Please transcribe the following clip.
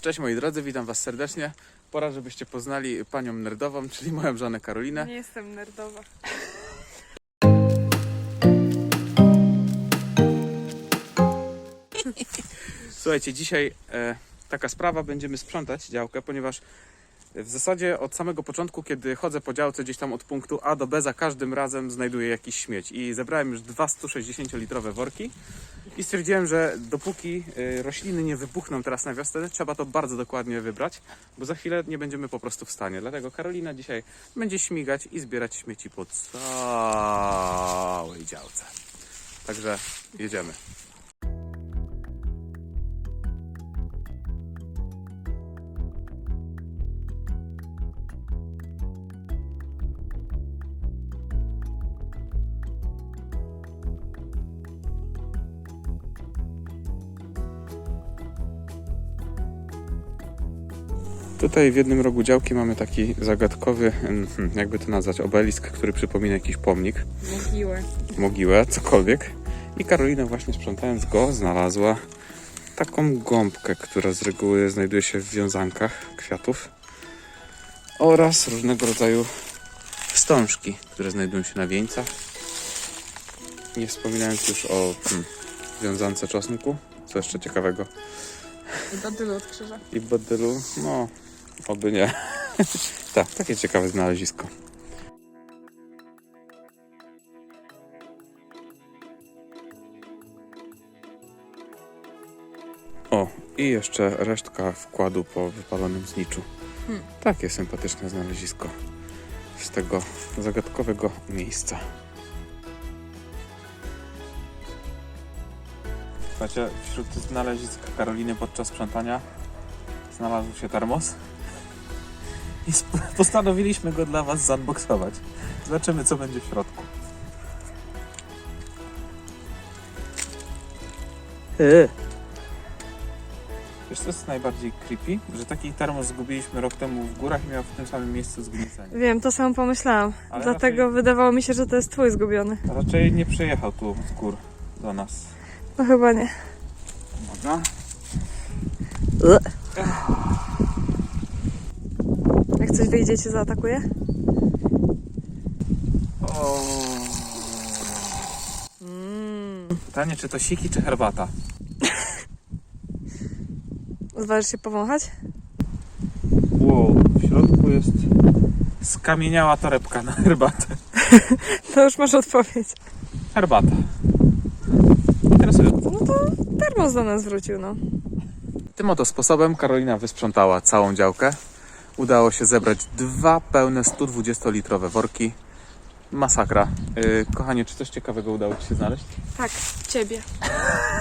Cześć moi drodzy, witam Was serdecznie. Pora, żebyście poznali panią nerdową, czyli moją żonę Karolinę. Nie jestem nerdowa. Słuchajcie, dzisiaj e, taka sprawa, będziemy sprzątać działkę, ponieważ w zasadzie od samego początku, kiedy chodzę po działce gdzieś tam od punktu A do B, za każdym razem znajduję jakiś śmieć. I zebrałem już dwa 160-litrowe worki i stwierdziłem, że dopóki e, rośliny nie wybuchną teraz na wiosnę, trzeba to bardzo dokładnie wybrać, bo za chwilę nie będziemy po prostu w stanie. Dlatego Karolina dzisiaj będzie śmigać i zbierać śmieci po całej działce. Także jedziemy. Tutaj w jednym rogu działki mamy taki zagadkowy, mm, jakby to nazwać, obelisk, który przypomina jakiś pomnik, Mogiłę. mogiłę, cokolwiek. I Karolina właśnie sprzątając go znalazła taką gąbkę, która z reguły znajduje się w wiązankach kwiatów oraz różnego rodzaju wstążki, które znajdują się na wieńcach. Nie wspominając już o hmm, wiązance czosnku, co jeszcze ciekawego. I badylu od krzyża. I badylu, no, oby nie. tak, takie ciekawe znalezisko. O, i jeszcze resztka wkładu po wypalonym zniczu. Hmm. Takie sympatyczne znalezisko z tego zagadkowego miejsca. Słuchajcie, wśród znalezisk Karoliny podczas sprzątania znalazł się termos i postanowiliśmy go dla Was zunboxować. Zobaczymy, co będzie w środku. Wiesz, co jest najbardziej creepy? Że taki termos zgubiliśmy rok temu w górach i miał w tym samym miejscu zgniecenie. Wiem, to samo pomyślałam. Ale Dlatego raczej- wydawało mi się, że to jest twój zgubiony. A Raczej nie przyjechał tu z gór do nas. No chyba nie. Można? Jak coś wyjdzie, cię zaatakuje? O. Mm. Pytanie, czy to siki, czy herbata? Zważysz się powąchać? Wow, w środku jest skamieniała torebka na herbatę. To już masz odpowiedź. Herbata. To termos do nas wrócił, no. Tym oto sposobem Karolina wysprzątała całą działkę. Udało się zebrać dwa pełne 120-litrowe worki. Masakra. Yy, kochanie, czy coś ciekawego udało Ci się znaleźć? Tak, ciebie.